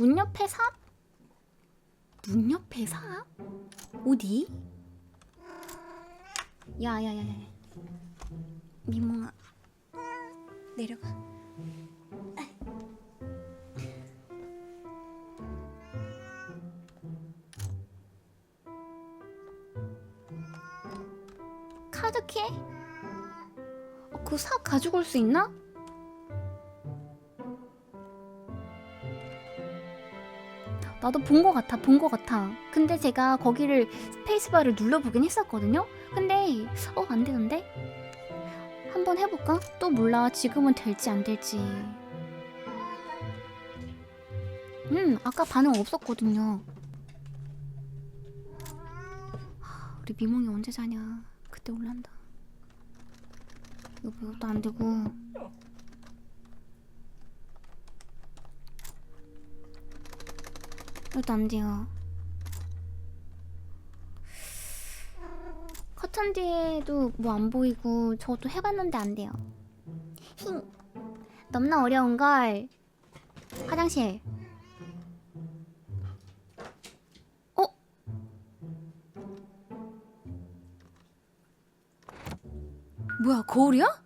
문 옆에 삽? 문 옆에 삽? 어디? 야야야야 미몽아 내려가 카드키? 어, 그삽 가지고 올 수 있나? 나도 본거 같아, 본거 같아. 근데 제가 거기를 스페이스바를 눌러보긴 했었거든요? 근데, 어, 안 되는데? 한번 해볼까? 또 몰라. 지금은 될지 안 될지. 음, 아까 반응 없었거든요. 하, 우리 미몽이 언제 자냐. 그때 올란다. 이거 이것도 안 되고. 이것도 안 돼요. 커튼 뒤에도 뭐 안 보이고 저도 해봤는데 안 돼요. 힝. 너무나 어려운 걸. 화장실. 어? 뭐야 거울이야?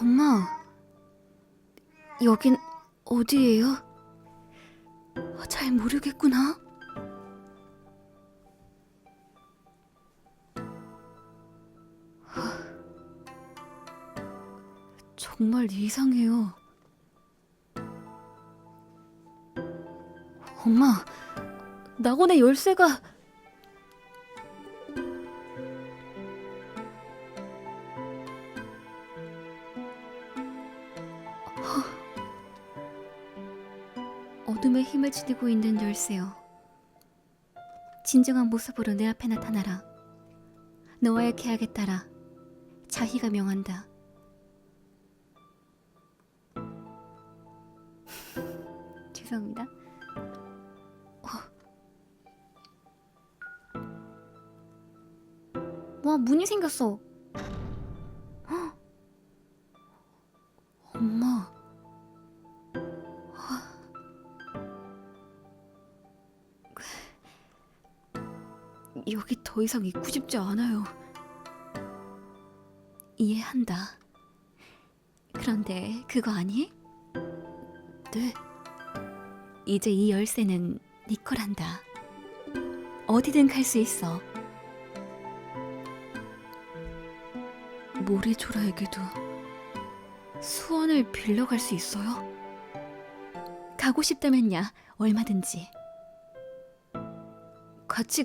엄마, 여긴 어디예요? 아, 잘 모르겠구나. 하, 정말 이상해요. 엄마, 낙원의 열쇠가 힘을 지니고 있는 열쇠요. 진정한 모습으로 내 앞에 나타나라. 너와의 계약에 따라 자희가 명한다. 죄송합니다. 와 문이 생겼어. 더 이상 있고 싶지 않아요. 이해한다. 그런데 그거 아니? 네. 이제 이 열쇠는 네 거란다. 어디든 갈 수 있어. 모래조라에게도 수원을 빌려갈 수 있어요? 가고 싶다면야 얼마든지 같이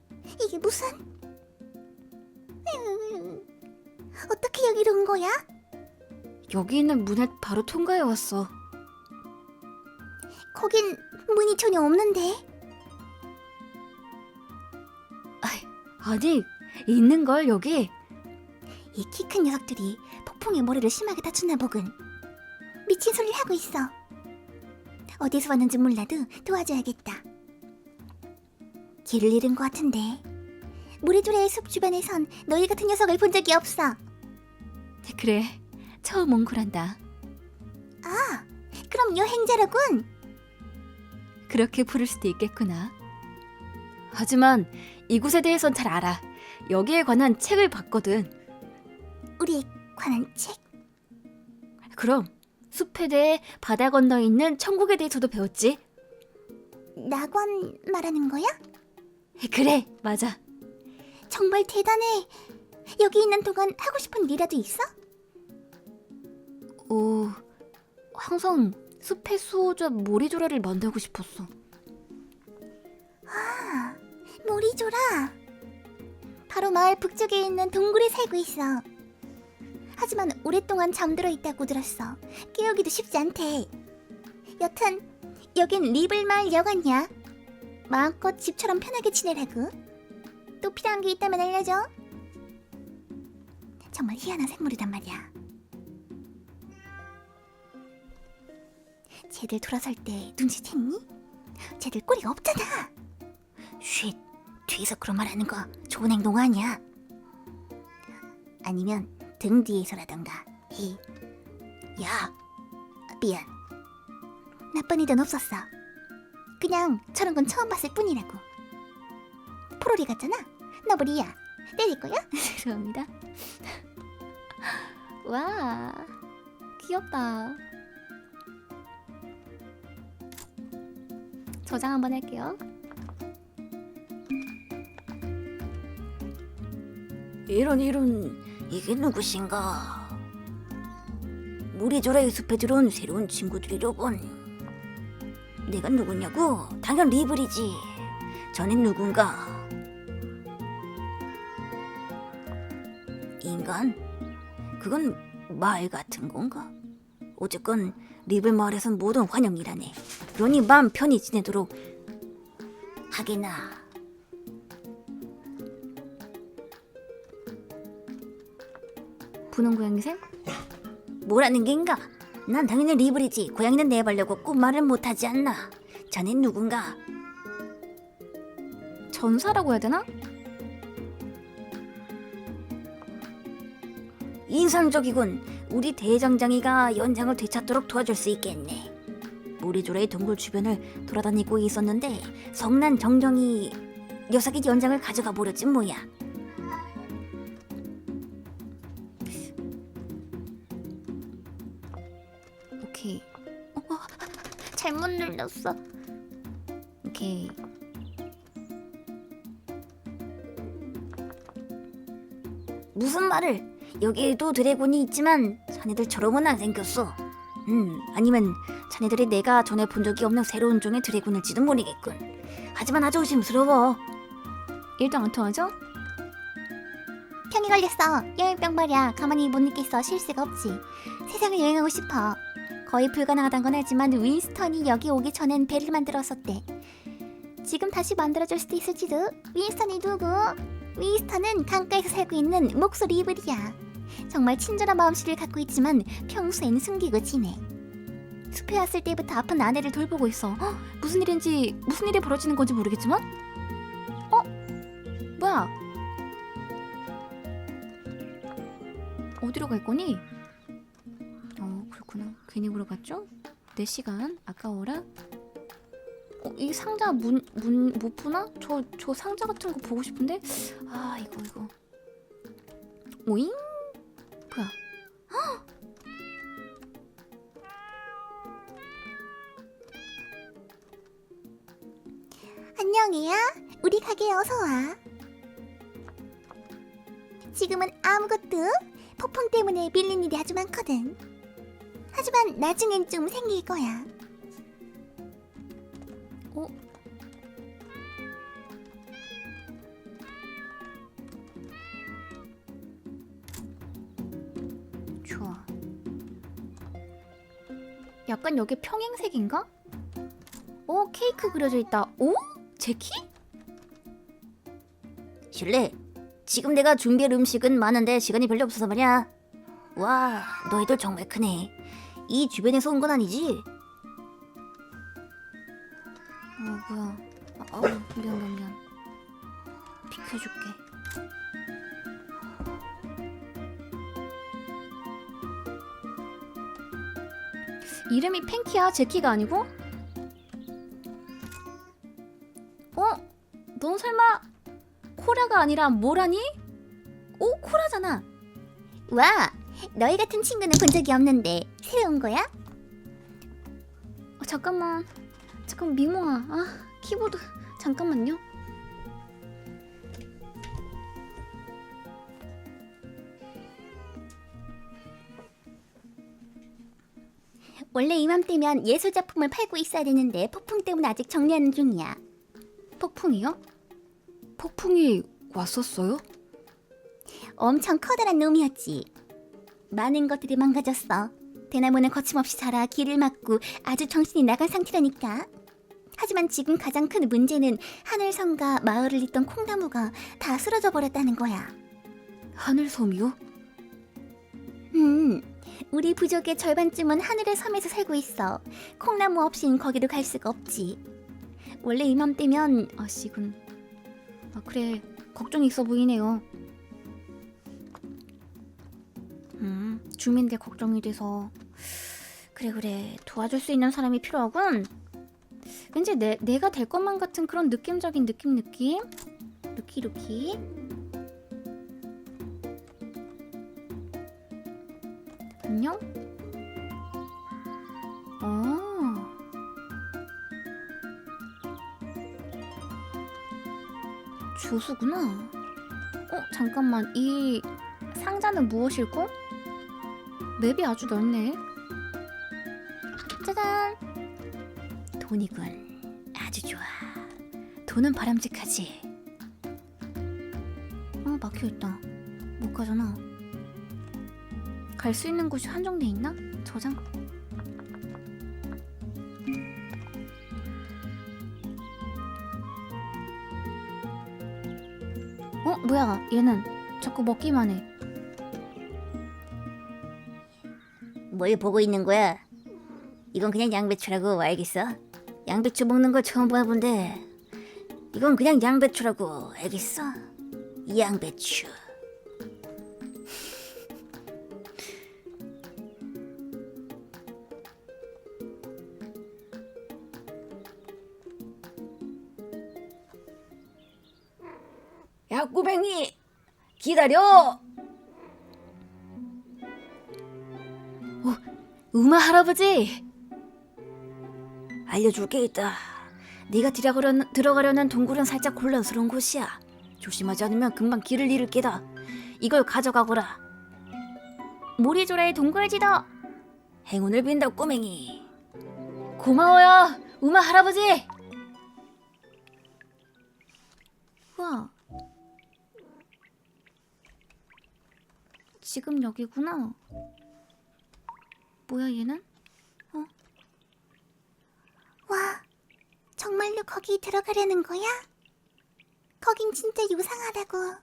이게 무슨? 음, 어떻게 여기로 온 거야? 여기 있는 문에 바로 통과해 왔어. 거긴 문이 전혀 없는데? 아니 있는 걸 여기? 이 키 큰 녀석들이 폭풍에 머리를 심하게 다쳤나 보군. 미친 소리를 하고 있어. 어디서 왔는지 몰라도 도와줘야겠다. 길을 잃은 것 같은데 모래조라의 숲 주변에선 너희 같은 녀석을 본 적이 없어. 그래. 처음 온 거란다. 아 그럼 여행자라군. 그렇게 부를 수도 있겠구나. 하지만 이곳에 대해선 잘 알아. 여기에 관한 책을 봤거든. 우리에 관한 책? 그럼 숲에 대해 바다 건너 있는 천국에 대해서도 배웠지? 낙원 말하는 거야? 그래 맞아 정말 대단해. 여기 있는 동안 하고 싶은 일이라도 있어? 어, 항상 숲의 수호자 모리조라를 만들고 싶었어. 아, 모리조라. 바로 마을 북쪽에 있는 동굴에 살고 있어. 하지만 오랫동안 잠들어 있다고 들었어. 깨우기도 쉽지 않대. 여튼 여긴 리블 마을 여관이야. 마음껏 집처럼 편하게 지내라고. 또 필요한 게 있다면 알려줘. 정말 희한한 생물이란 말이야. 쟤들 돌아설 때 눈치챘니? 쟤들 꼬리가 없잖아. 쉿, 뒤에서 그런 말 하는 거 좋은 행동 아니야. 아니면 등 뒤에서라던가. 히. 야, 미안. 나쁜 일은 없었어. 그냥 저런 건 처음 봤을 뿐이라고. 포로리 같잖아. 너브리야. 때릴 거야? 죄송합니다. 와, 귀엽다. 저장 한번 할게요. 이런 이런 이게 누구신가? 무리조라의 숲에 들어온 새로운 친구들이로군. 내가 누구냐고? 당연 리블이지. 전엔 누군가? 인간? 그건 말 같은 건가? 어쨌건 리블 마을에선 모든 환영이라네. 그러니 마음 편히 지내도록 하게나. 분홍 고양이생? 뭐라는 겐가? 난 당연히 리블이지. 고양이는 내보려고 꼭 말을 못하지 않나. 자넨 누군가? 전사라고 해야 되나? 인상적이군. 우리 대장장이가 연장을 되찾도록 도와줄 수 있겠네. 모리조라의 동굴 주변을 돌아다니고 있었는데 성난 정정이 녀석이 연장을 가져가 버렸지 뭐야. 오케이, 잘못 눌렀어. 오케이. 무슨 말을? 여기에도 드래곤이 있지만 자네들처럼은 안 생겼어. 음, 아니면 자네들이 내가 전에 본 적이 없는 새로운 종의 드래곤일지도 모르겠군. 하지만 아주 의심스러워. 일도 안 통하죠? 병이 걸렸어. 여행병 말이야. 가만히 못 있겠어. 쉴 새가 없지. 세상을 여행하고 싶어. 거의 불가능하단 건 알지만 윈스턴이 여기 오기 전엔 배를 만들었었대. 지금 다시 만들어줄 수도 있을지도. 윈스턴이 누구? 윈스턴은 강가에서 살고 있는 목소리 이블이야. 정말 친절한 마음씨를 갖고 있지만 평소엔 숨기고 지내. 숲에 왔을 때부터 아픈 아내를 돌보고 있어. 헉, 무슨 일인지 무슨 일이 벌어지는 건지 모르겠지만, 어? 뭐야? 어디로 갈 거니? 어 그렇구나. 괜히 물어봤죠? 내 시간 아까워라. 어, 이 상자 문 문 못 푸나? 저 저 상자 같은 거 보고 싶은데. 아 이거 이거. 오잉? 뭐야? 안녕이야. 우리 가게에 어서 와. 지금은 아무것도 폭풍 때문에 밀린 일이 아주 많거든. 하지만 나중엔 좀 생길 거야. 어? 좋아. 약간 여기 평행색인가? 오, 케이크 그려져 있다. 오? 제키? 실례. 지금 내가 준비할 음식은 많은데 시간이 별로 없어서 말이야. 와, 너희들 정말 크네. 이 주변에서 온 건 아니지? 이름이 팬키야, 제키가 아니고? 어? 넌 설마 코라가 아니라 뭐라니? 오, 코라잖아. 와, 너희 같은 친구는 본 적이 없는데 새로운 거야? 어, 잠깐만. 잠깐 미모아. 아, 키보드. 잠깐만요. 원래 이맘때면 예술 작품을 팔고 있어야 되는데 폭풍 때문에 아직 정리하는 중이야. 폭풍이요? 폭풍이 왔었어요? 엄청 커다란 놈이었지. 많은 것들이 망가졌어. 대나무는 거침없이 자라 길을 막고 아주 정신이 나간 상태라니까. 하지만 지금 가장 큰 문제는 하늘섬과 마을을 잇던 콩나무가 다 쓰러져 버렸다는 거야. 하늘섬이요? 음, 우리 부족의 절반쯤은 하늘의 섬에서 살고 있어. 콩나무 없인 거기로 갈 수가 없지. 원래 이맘때면 아씨군. 아 그래 걱정이 있어 보이네요. 음 주민들 걱정이 돼서 그래 그래 도와줄 수 있는 사람이 필요하군. 왠지 내 내가 될 것만 같은 그런 느낌적인 느낌 느낌 루키 루키. 주수구나. 어, 잠깐만. 이 상자는 무엇일까? 맵이 아주 넓네. 짜잔. 돈이군. 아주 좋아. 돈은 바람직하지. 어, 막혀 있다. 못 가잖아. 갈 수 있는 곳이 한정돼 있나? 저장. 어, 뭐야? 얘는 자꾸 먹기만 해. 뭘 보고 있는 거야? 이건 그냥 양배추라고 알겠어? 양배추 먹는 걸 처음 봐본데 이건 그냥 양배추라고 알겠어? 양배추 기다려! 어, 우마 할아버지! 알려줄 게 있다. 네가 들어가려는, 들어가려는 동굴은 살짝 곤란스러운 곳이야. 조심하지 않으면 금방 길을 잃을 게다. 이걸 가져가거라. 모리조라의 동굴 지도! 행운을 빈다, 꼬맹이. 고마워요, 우마 할아버지! 우와, 지금 여기구나. 뭐야 얘는? 와 정말로 거기 들어가려는 거야? 거긴 진짜 요상하다고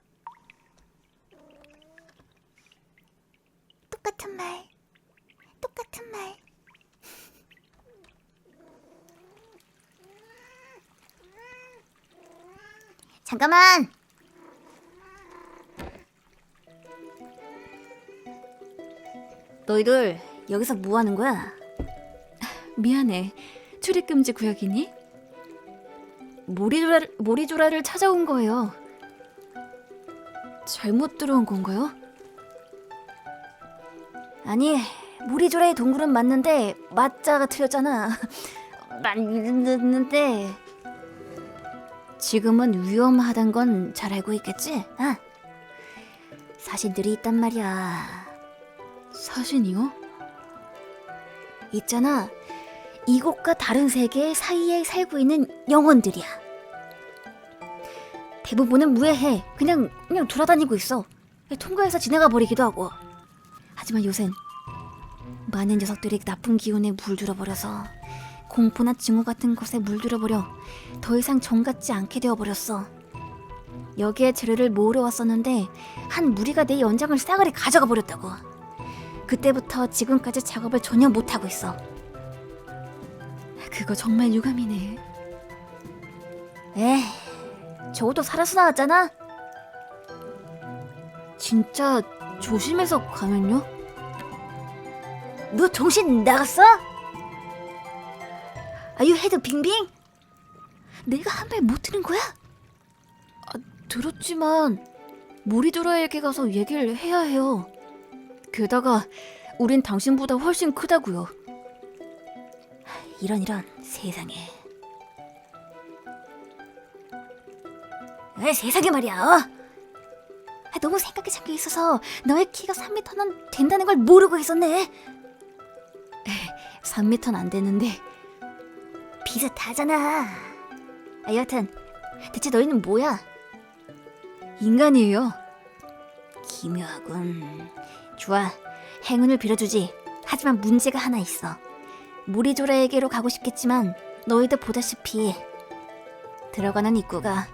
똑같은 말 똑같은 말 잠깐만 너희들 여기서 뭐 하는 거야? 미안해. 출입 금지 구역이니? 모리조라 모리조라를 찾아온 거예요. 잘못 들어온 건가요? 아니, 모리조라의 동굴은 맞는데 맞자가 틀렸잖아. 맞는데 지금은 위험하단 건 잘 알고 있겠지? 아, 사신들이 있단 말이야. 사신이요? 있잖아. 이곳과 다른 세계 사이에 살고 있는 영혼들이야. 대부분은 무해해. 그냥 그냥 돌아다니고 있어. 통과해서 지나가 버리기도 하고. 하지만 요샌 많은 녀석들이 나쁜 기운에 물들어 버려서 공포나 증오 같은 것에 물들어 버려 더 이상 정 같지 않게 되어 버렸어. 여기에 재료를 모으러 왔었는데 한 무리가 내 연장을 싸그리 가져가 버렸다고. 그때부터 지금까지 작업을 전혀 못 하고 있어. 그거 정말 유감이네. 에, 저도 살아서 나왔잖아. 진짜 조심해서 가면요? 너 정신 나갔어? 아유 헤드 빙빙? 내가 한 말 못 들은 거야? 아, 들었지만 모리도라에게 가서 얘기를 해야 해요. 게다가 우린 당신보다 훨씬 크다고요. 이런 이런 세상에. 에 세상에 말이야. 어? 아, 너무 생각에 잠겨 있어서 너의 키가 3m는 된다는 걸 모르고 있었네. 3m는 안 되는데 비슷하잖아. 아, 여하튼 대체 너희는 뭐야? 인간이에요. 기묘하군. 좋아, 행운을 빌어주지. 하지만 문제가 하나 있어. 무리조라에게로 가고 싶겠지만 너희도 보다시피 들어가는 입구가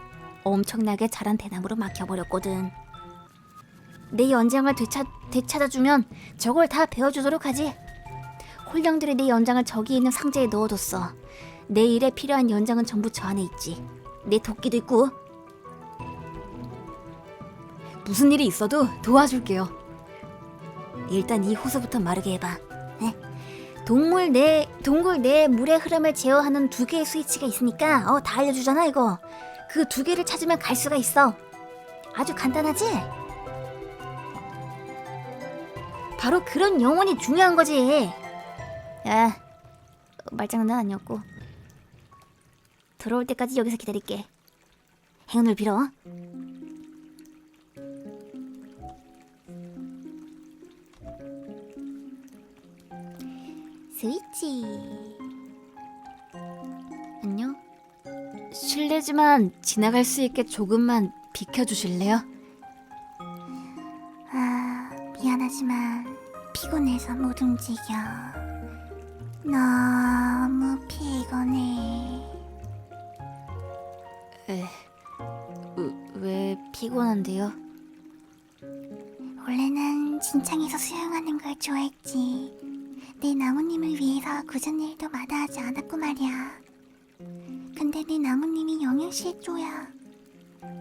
엄청나게 자란 대나무로 막혀버렸거든. 내 연장을 되찾, 되찾아주면 저걸 다 베어주도록 하지. 홀령들이 내 연장을 저기 있는 상자에 넣어뒀어. 내 일에 필요한 연장은 전부 저 안에 있지. 내 도끼도 있고. 무슨 일이 있어도 도와줄게요. 일단 이 호수부터 마르게 해봐. 네? 동물 내 동굴 내 물의 흐름을 제어하는 두 개의 스위치가 있으니까 어 다 알려주잖아 이거. 그 두 개를 찾으면 갈 수가 있어. 아주 간단하지? 바로 그런 영혼이 중요한 거지. 야, 말장난 아니었고. 들어올 때까지 여기서 기다릴게. 행운을 빌어. 스위치. 안녕. 실례지만 지나갈 수 있게 조금만 비켜주실래요? 아, 미안하지만 피곤해서 못 움직여. 너무 피곤해. 에, 왜 피곤한데요? 원래는 진창에서 수영하는 걸 좋아했지. 내 나무님을 위해서 굳은 일도 마다하지 않았고 말이야. 근데 내 나무님이 영양실조야.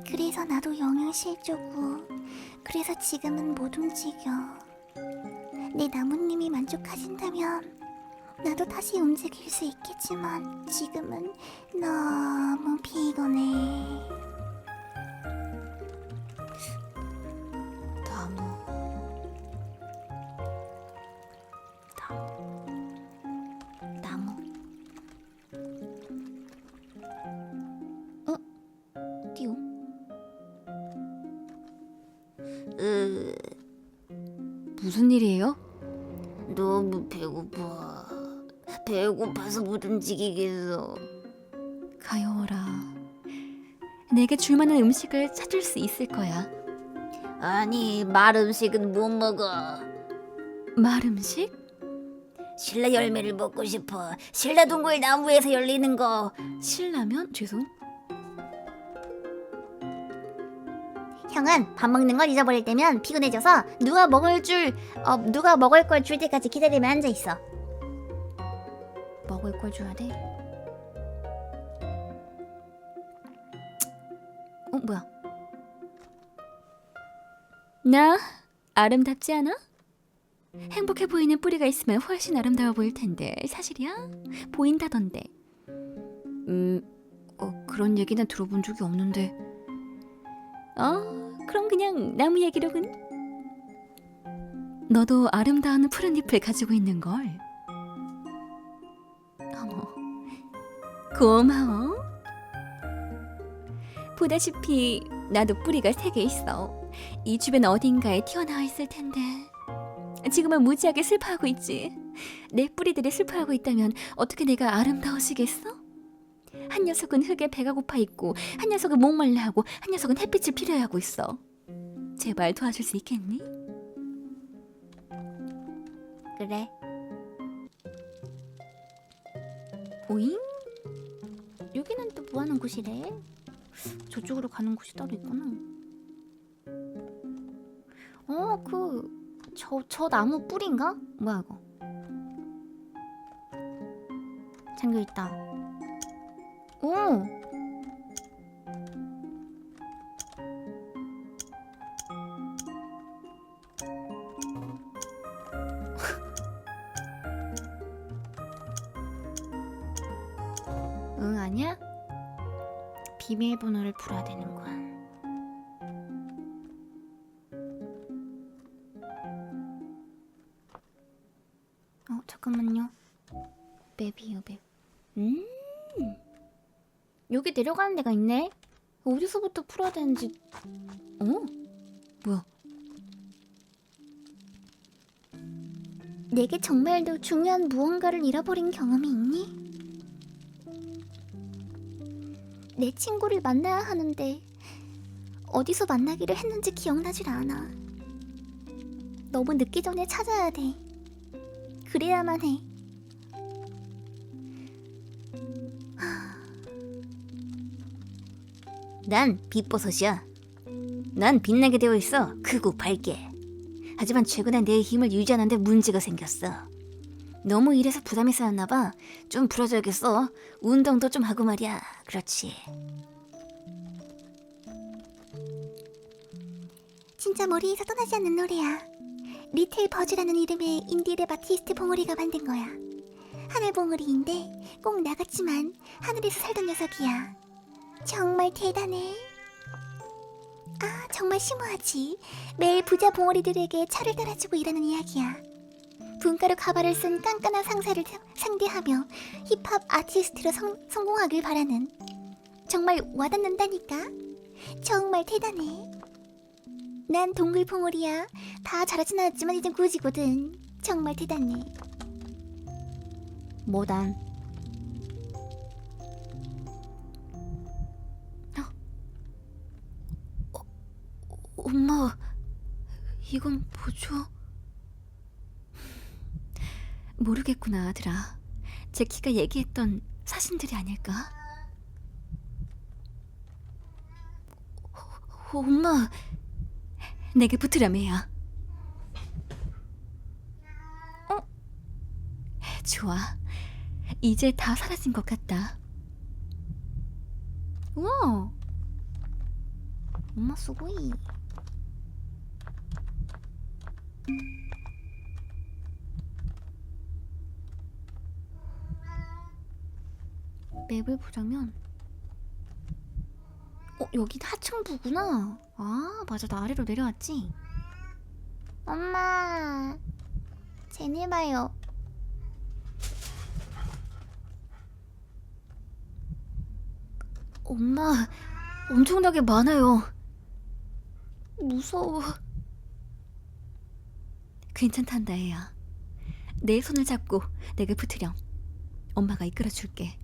그래서 나도 영양실조고, 그래서 지금은 못 움직여. 내 나무님이 만족하신다면 나도 다시 움직일 수 있겠지만 지금은 너무 피곤해. 내게 줄만한 음식을 찾을 수 있을 거야. 아니, 말 음식은 못 먹어. 말 음식? 신라 열매를 먹고 싶어. 신라 동굴 나무에서 열리는 거. 신라면? 죄송. 형은 밥 먹는 걸 잊어버릴 때면 피곤해져서 누가 먹을 줄, 어, 누가 먹을 걸 줄 때까지 기다리며 앉아 있어. 먹을 걸 줘야 돼. 나 아름답지 않아? 행복해 보이는 뿌리가 있으면 훨씬 아름다워 보일 텐데 사실이야? 보인다던데. 음, 어, 그런 얘기는 들어본 적이 없는데. 어, 그럼 그냥 나무 얘기로군. 너도 아름다운 푸른 잎을 가지고 있는 걸. 어머, 고마워. 보다시피 나도 뿌리가 세 개 있어. 이 주변 어딘가에 튀어나와 있을 텐데. 지금은 무지하게 슬퍼하고 있지. 내 뿌리들이 슬퍼하고 있다면 어떻게 내가 아름다워지겠어? 한 녀석은 흙에 배가 고파 있고, 한 녀석은 목말라 하고, 한 녀석은 햇빛을 필요해하고 있어. 제발 도와줄 수 있겠니? 그래. 오잉? 여기는 또 뭐하는 곳이래? 저쪽으로 가는 곳이 따로 있구나. 어, 그, 저, 저 나무 뿌리인가? 뭐야, 이거? 잠겨있다. 오! 응, 아니야? 비밀번호를 풀어야 되는군. 어, 잠깐만요. 맵이요, 맵. 음. 여기 내려가는 데가 있네. 어디서부터 풀어야 되는지. 어? 뭐야? 내게 정말로 중요한 무언가를 잃어버린 경험이 있니? 내 친구를 만나야 하는데 어디서 만나기를 했는지 기억나질 않아. 너무 늦기 전에 찾아야 돼. 그래야만 해. 난 빛버섯이야. 난 빛나게 되어 있어. 크고 밝게. 하지만 최근에 내 힘을 유지하는데 문제가 생겼어. 너무 일해서 부담이 쌓였나 봐. 좀 풀어줘야겠어. 운동도 좀 하고 말이야. 그렇지. 진짜 머리에서 떠나지 않는 노래야. 리틀 버즈라는 이름의 인디랩 아티스트 봉우리가 만든 거야. 하늘 봉우리인데 꼭 나같지만 하늘에서 살던 녀석이야. 정말 대단해. 아, 정말 심오하지. 매일 부자 봉우리들에게 차를 따라주고 일하는 이야기야. 분가루 가발을 쓴 깐깐한 상사를 상대하며 힙합 아티스트로 성, 성공하길 바라는 정말 와닿는다니까. 정말 대단해. 난 동글 봉우리야. 다 자라진 않았지만 이젠 굳이거든. 정말 대단해. 뭐단? 엄마, 이건 뭐죠? 모르겠구나, 아들아. 제키가 얘기했던 사신들이 아닐까? 어, 엄마, 내게 붙으라며야. 어? 좋아. 이제 다 사라진 것 같다. 우와. 엄마 수고이. 맵을 보자면 어 여기 하층부구나. 아 맞아. 나 아래로 내려왔지? 엄마 쟤네 봐요. 엄마 엄청나게 많아요. 무서워. 괜찮단다 애야. 내 손을 잡고 내게 붙으렴. 엄마가 이끌어줄게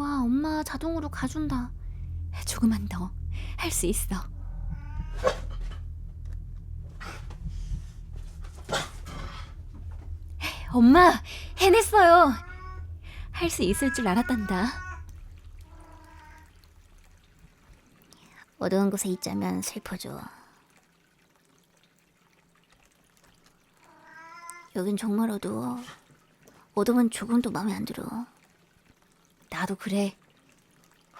와, 엄마 자동으로 가준다. 조금만 더. 할 수 있어. 엄마, 해냈어요. 할 수 있을 줄 알았단다. 어두운 곳에 있자면 슬퍼져. 여긴 정말 어두워. 어둠은 조금도 마음에 안 들어. 나도 그래.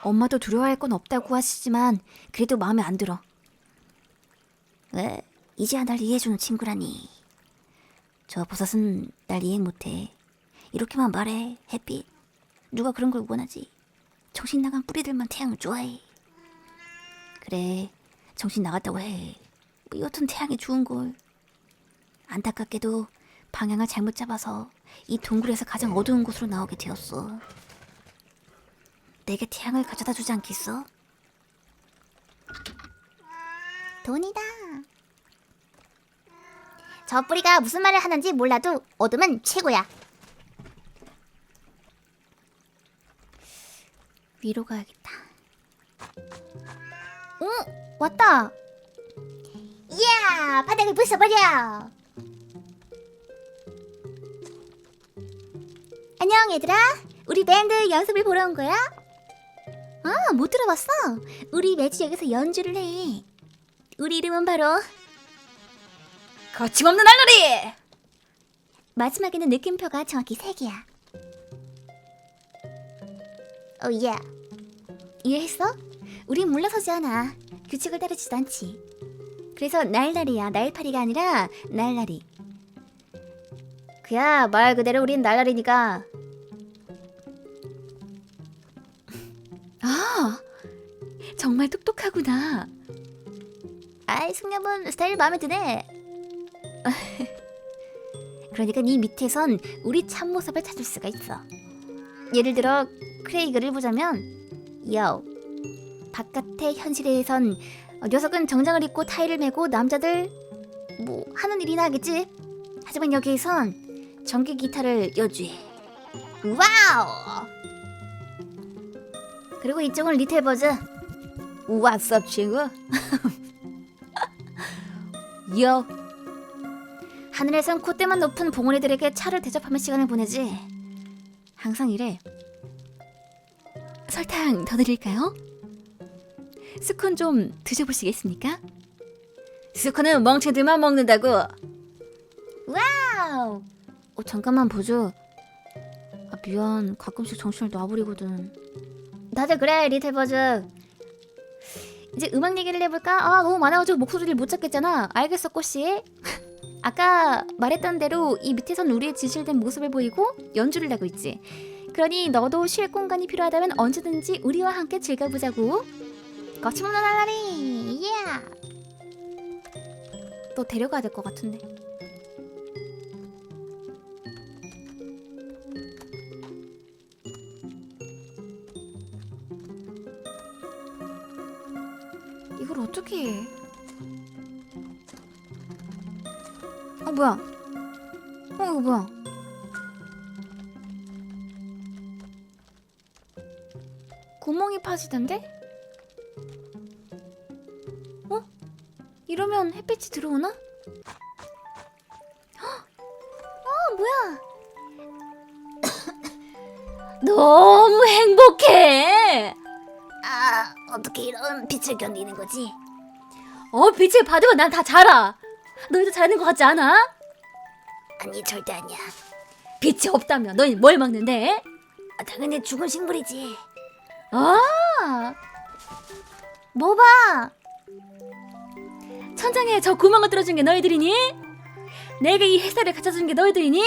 엄마도 두려워할 건 없다고 하시지만 그래도 마음에 안 들어. 왜? 이제야 날 이해해주는 친구라니. 저 버섯은 날 이해 못해. 이렇게만 말해, 햇빛. 누가 그런 걸 원하지? 정신 나간 뿌리들만 태양을 좋아해. 그래, 정신 나갔다고 해. 뭐 여튼 태양이 좋은 걸. 안타깝게도 방향을 잘못 잡아서 이 동굴에서 가장 어두운 곳으로 나오게 되었어. 내게 태양을 가져다 주지 않겠어? 돈이다. 저 뿌리가 무슨 말을 하는지 몰라도 어둠은 최고야. 위로 가야겠다. 오, 왔다. 이야, 바닥을 부숴버려. 안녕 얘들아. 우리 밴드 연습을 보러 온 거야? 아, 못 들어봤어. 우리 매주 여기서 연주를 해. 우리 이름은 바로 거침없는 알러리! 마지막에는 느낌표가 정확히 세 개야. 오 예. 이해했어? 우린 물러서지 않아. 규칙을 따르지도 않지. 그래서 날라리야. 날파리가 아니라 날라리. 그야 말 그대로 우린 날라리니까. 아, 정말 똑똑하구나. 아이 숙녀분 스타일 마음에 드네. 그러니까 네 밑에선 우리 참모습을 찾을 수가 있어. 예를 들어 크레이그를 보자면 요 바깥의 현실에선 어, 녀석은 정장을 입고 타이를 메고 남자들 뭐 하는 일이나 하겠지. 하지만 여기선 전기 기타를 연주해. 와우! 그리고 이쪽은 리틀 버즈. What's up, 친구? 요. 하늘에선 콧대만 높은 봉오리들에게 차를 대접하며 시간을 보내지. 항상 이래. 설탕 더 드릴까요? 스콘 좀 드셔보시겠습니까? 스코는 멍청들만 먹는다고. 와우. 어 잠깐만 보조. 아 미안. 가끔씩 정신을 놔버리거든. 다들 그래 리틀 버즈. 이제 음악 얘기를 해볼까? 아 너무 많아가지고 목소리를 못 찾겠잖아. 알겠어 꼬씨. 아까 말했던 대로 이 밑에선 우리의 지실된 모습을 보이고 연주를 하고 있지. 그러니 너도 쉴 공간이 필요하다면 언제든지 우리와 함께 즐겨보자고. 거침없는 날라리. 예. 너 데려가야 될 것 같은데. 뭐야? 어 이거 뭐야? 구멍이 파지던데? 어? 이러면 햇빛이 들어오나? 어 뭐야? 너무 행복해. 아 어떻게 이런 빛을 견디는 거지? 어, 빛을 받으면 난다 자라. 너희도 잘하는 것 같지 않아? 아니 절대 아니야. 빛이 없다면 너희 뭘 먹는데? 아, 당연히 죽은 식물이지. 아, 뭐 봐? 천장에 저 구멍을 뚫어준 게 너희들이니? 내게 이 햇살을 갖춰준 게 너희들이니?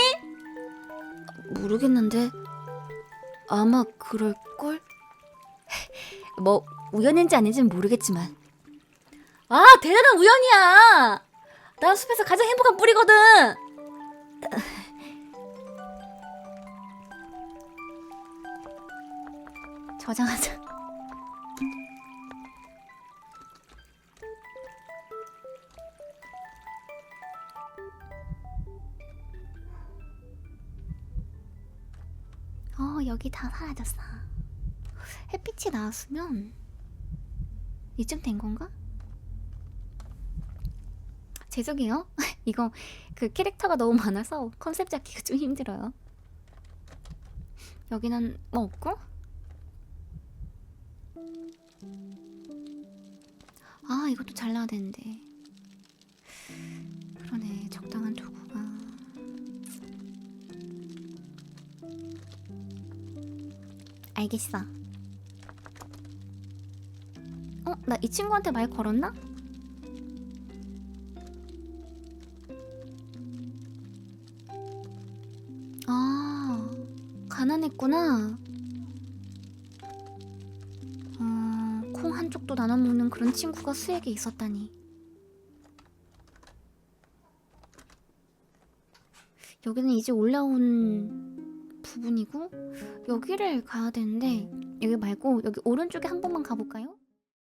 모르겠는데 아마 그럴 걸? 뭐 우연인지 아닌지는 모르겠지만 아 대단한 우연이야 난 숲에서 가장 행복한 뿌리거든 저장하자. 어 여기 다 사라졌어. 햇빛이 나왔으면 이쯤 된 건가? 죄송해요. 이거 그 캐릭터가 너무 많아서 컨셉 잡기가 좀 힘들어요. 여기는 뭐 없고? 아 이것도 잘라야 되는데 그러네 적당한 도구가 알겠어 어? 나 이 친구한테 말 걸었나? 가난했구나 어, 콩 한쪽도 나눠 먹는 그런 친구가 수에게 있었다니. 여기는 이제 올라온 부분이고 여기를 가야 되는데 여기 말고 여기 오른쪽에 한 번만 가볼까요?